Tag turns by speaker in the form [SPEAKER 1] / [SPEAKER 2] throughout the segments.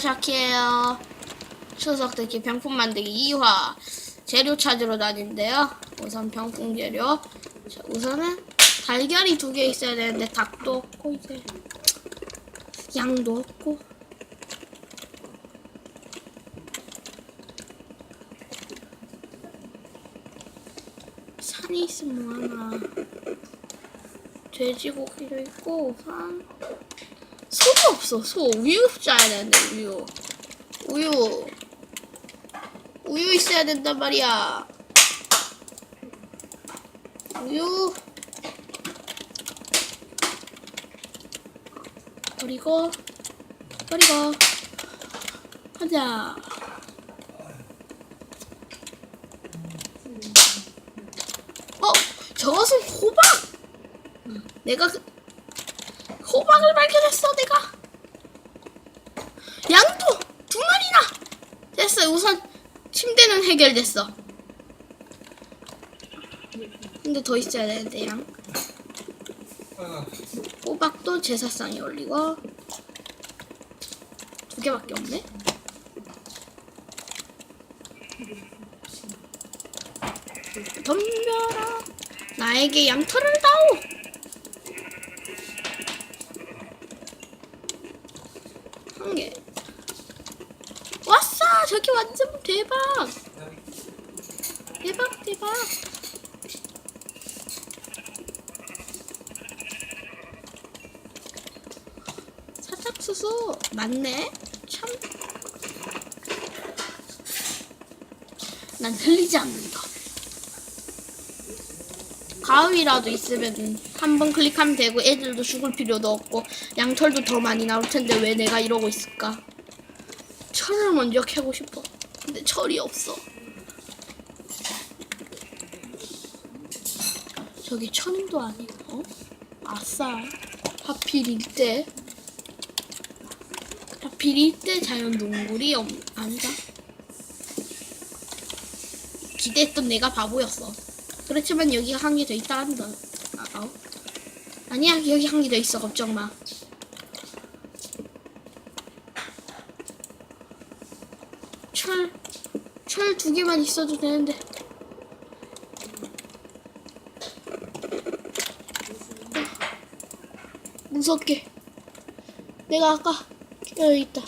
[SPEAKER 1] 시작해요. 추석 특히 병품 만들기 2화 재료 찾으러 다니는데요. 우선 병품 재료. 자, 우선은 달걀이 두 개 있어야 되는데 닭도 없고 이제 양도 없고 산이 있으면 뭐하나 돼지고기도 있고 우선 소도 없어. 소 우유 짜야 되는데 우유. 우유. 우유 있어야 된단 말이야. 우유. 버리고 버리고 가자. 어, 저것은 호박. 내가 그, 호박을 발견했어 내가. 양도 두 마리나. 됐어 우선 침대는 해결됐어. 근데 더 있어야 되는데 양. 호박도 제사상에 올리고. 두 개밖에 없네. 덤벼라. 나에게 양털을 다오 한 개. 왔어! 저기 완전 대박! 대박, 대박! 사tak수수 맞네? 참. 난 흘리지 않는다. 가위라도 있으면 한 번 클릭하면 되고 애들도 죽을 필요도 없고 양털도 더 많이 나올 텐데 왜 내가 이러고 있을까? 철을 먼저 캐고 싶어. 근데 철이 없어. 저기 천도 아니고 어? 아싸 하필 일대 하필 일대 자연 동굴이 없, 아니다. 기대했던 내가 바보였어. 그렇지만 여기가 한 개 더 있다 한다. 아, 어? 아니야 여기 한 개 더 있어 걱정 마. 철, 철 두 개만 있어도 되는데. 무섭게. 내가 아까 여기 있다.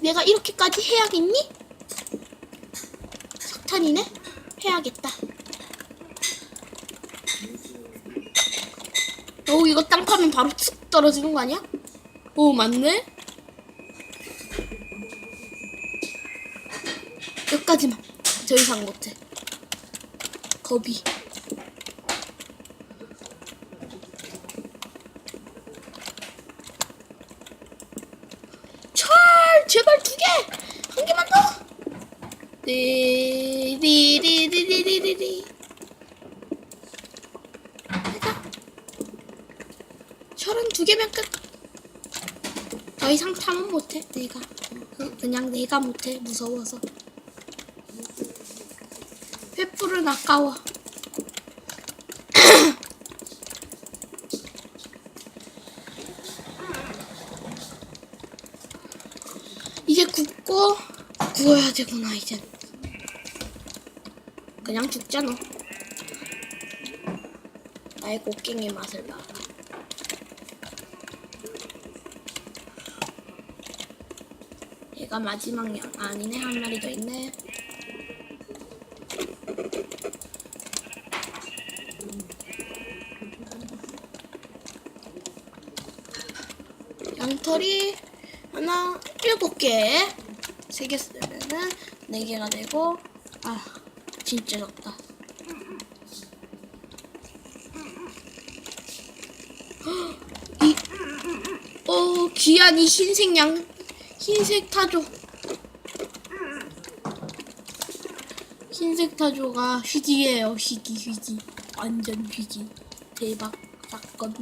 [SPEAKER 1] 내가 이렇게까지 해야겠니? 석탄이네? 해야겠다. 오, 이거 땅 파면 바로 툭 떨어지는 거 아니야? 오, 맞네? 여기까지만. 더 이상 못해. 겁이. 철! 제발 두 개! 한 개만 더! 리리리리리리리 해가 철은 두 개면 끝. 더 이상 탐은 못해 내가 그- 그냥 내가 못해 무서워서 횃불은 아까워 이제 굽고 구워야 되구나 이젠 그냥 죽잖아 나의 곡괭이 맛을 봐라. 얘가 마지막 양 아니네 한 마리 더 있네 양털이 하나 일곱 개, 세 개 쓰면은 네 개가 되고 아 진짜 적다. 헉, 이, 어 귀한 이 흰색 양 흰색 타조 흰색 타조가 휘기예요 휘기 휘기 완전 휘기 대박 사건.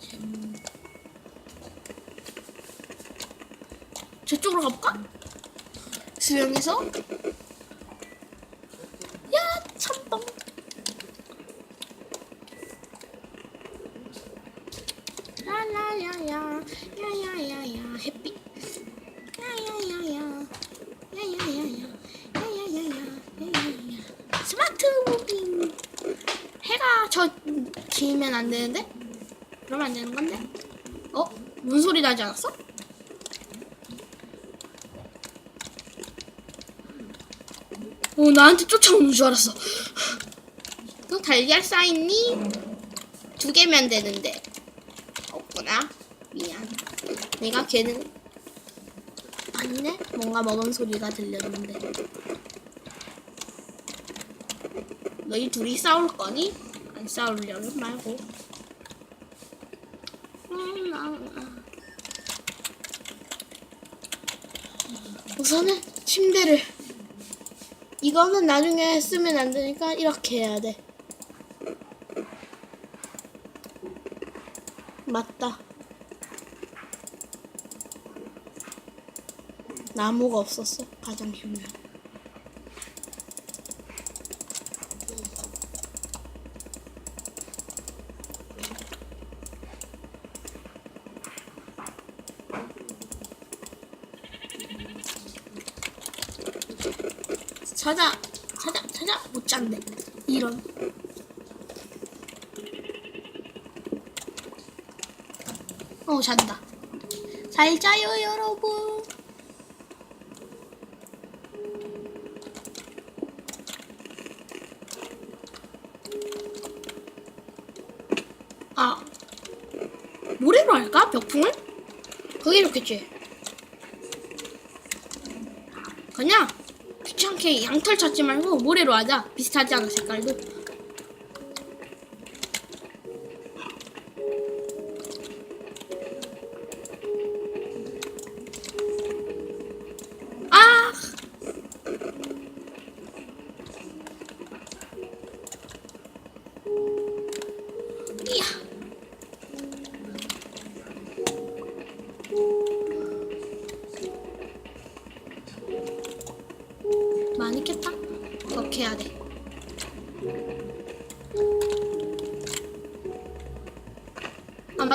[SPEAKER 1] 잼. 저쪽으로 가볼까? 수영해서 야 참뻥 야야야야 야야야야 햇빛 야야야야 야야야야 야야야야 야야야 스마트 무빙 해가 저 지면 안 되는데? 그러면 안 되는 건데? 어? 뭔 소리 나지 않았어? 어 나한테 쫓아오는 줄 알았어 또 달걀 쌓있니? 두 개면 되는데 없구나 미안 내가 걔는 아니네 뭔가 먹은 소리가 들렸는데 너희 둘이 싸울 거니? 안 싸우려면 말고. 우선은 침대를 이거는 나중에 쓰면 안 되니까 이렇게 해야 돼. 맞다. 나무가 없었어. 가장 중요한 찾아 찾아 찾아. 못 잤네. 이런. 어 잔다. 잘 자요 여러분. 아. 모래로 할까? 벽풍을? 그게 좋겠지. 그냥 귀찮게 양털 찾지 말고 모래로 하자. 비슷하지 않아 색깔도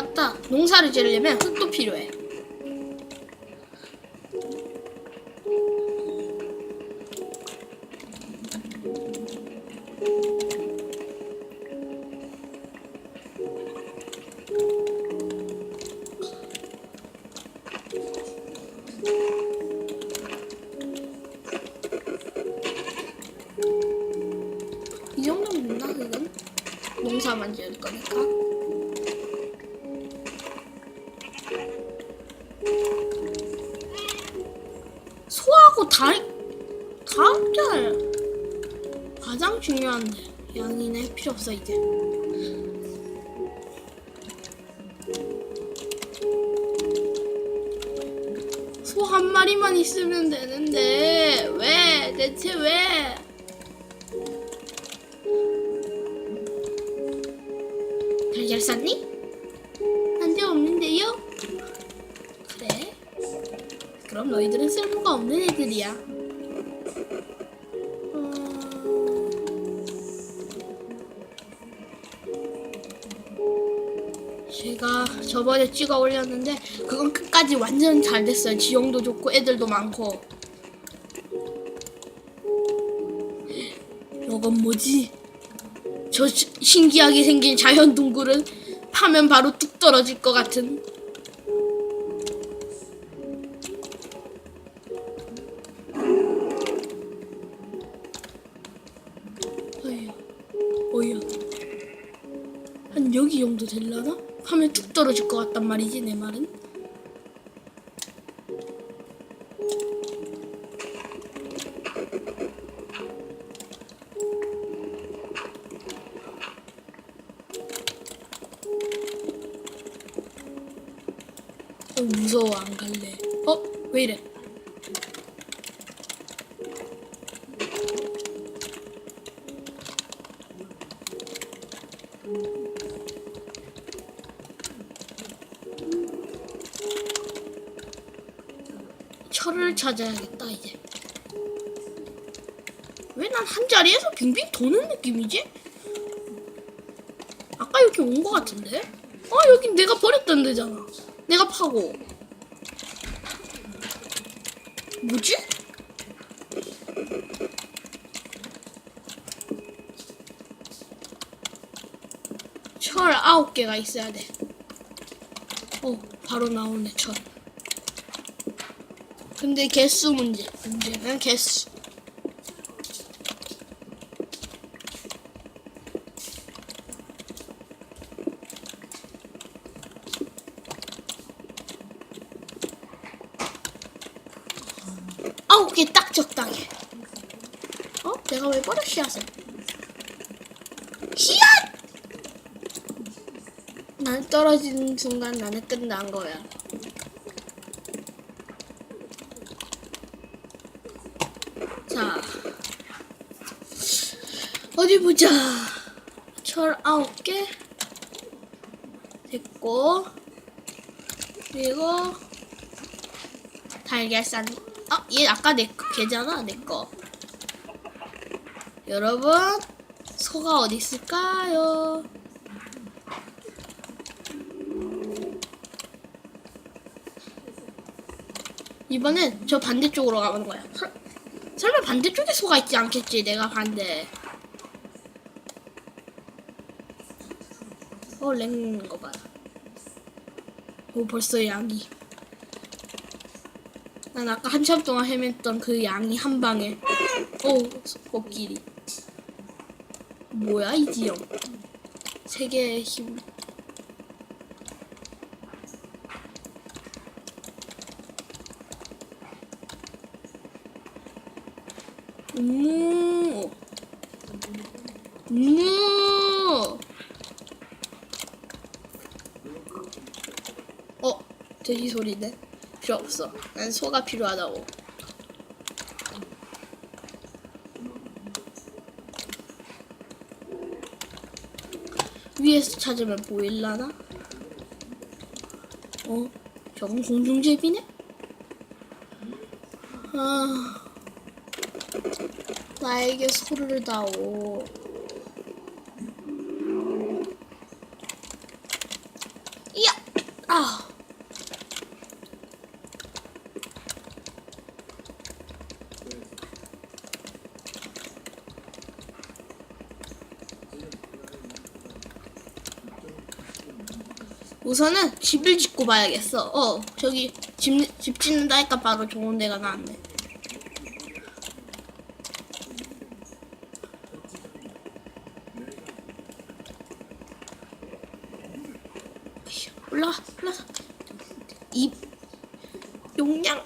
[SPEAKER 1] 맞다. 농사를 지으려면 흙도 필요해. 이 정도면 됐나 그건? 농사만 지을 거니까 소하고 달 달걀 가장 중요한 양이네 필요 없어 이제. 소 한 마리만 있으면 되는데 왜? 대체 왜? 달걀 쌌니? 너희들은 쓸모가 없는 애들이야. 음... 제가 저번에 찍어 올렸는데 그건 끝까지 완전 잘 됐어요. 지형도 좋고 애들도 많고. 이건 뭐지? 저 시- 신기하게 생긴 자연 동굴은 파면 바로 뚝 떨어질 것 같은. 떨어질 것 같단 말이지 내 말은. 어, 무서워 안 갈래. 어? 왜 이래? 철을 찾아야겠다 이제. 왜 난 한 자리에서 빙빙 도는 느낌이지? 아까 이렇게 온것 같은데? 어 여기 내가 버렸던 데잖아. 내가 파고. 뭐지? 철 아홉 개가 있어야 돼. 어, 바로 나오네 철. 근데 개수 문제. 문제는 개수. 아홉 개 딱 적당해. 어? 내가 왜 버려 씨앗을? 씨앗! 난 떨어지는 순간 나는 끝난 거야. 자, 어디 보자. 철 아홉 개 됐고, 그리고 달걀 산. 아, 얘 아까 내 거, 걔잖아, 내 거. 여러분, 소가 어디 있을까요? 이번엔 저 반대쪽으로 가는 거야. 설, 설마 반대쪽에 소가 있지 않겠지? 내가 반대. 어, 랭는 거 봐. 오, 벌써 양이. 난 아까 한참 동안 헤맸던 그 양이 한 방에. 오, 코끼리. 뭐야, 이 지형. 세계의 힘. 무. 무. 어, 돼지 소리네. 필요 없어. 난 소가 필요하다고. 위에서 찾으면 보일라나? 어, 저건 공중제비네? 아, 나에게 소를 다오. 이야, 아. 우선은 집을 짓고 봐야겠어. 어, 저기 집, 집 짓는다 하니까 바로 좋은 데가 나왔네. 올라가. 입, 용량.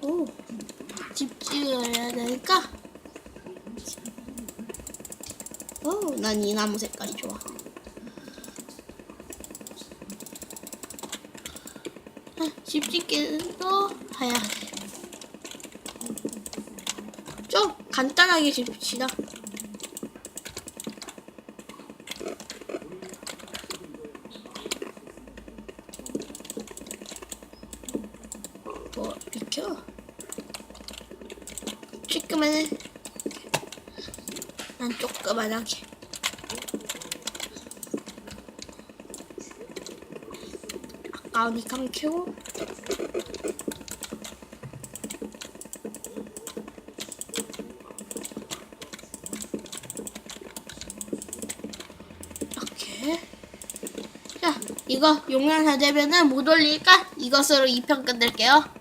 [SPEAKER 1] 오, 집 지어야 되니까. 오, 난이 나무 색깔이 좋아. 아, 집 짓기도 해야 돼. 좀 간단하게 짓읍시다. 뭐, 비켜. 조그만해. 난 조그만하게. 한번 켜고. 이렇게. 자, 이거 용량 다 되면은 못 올리니까 이것으로 2편 끝낼게요.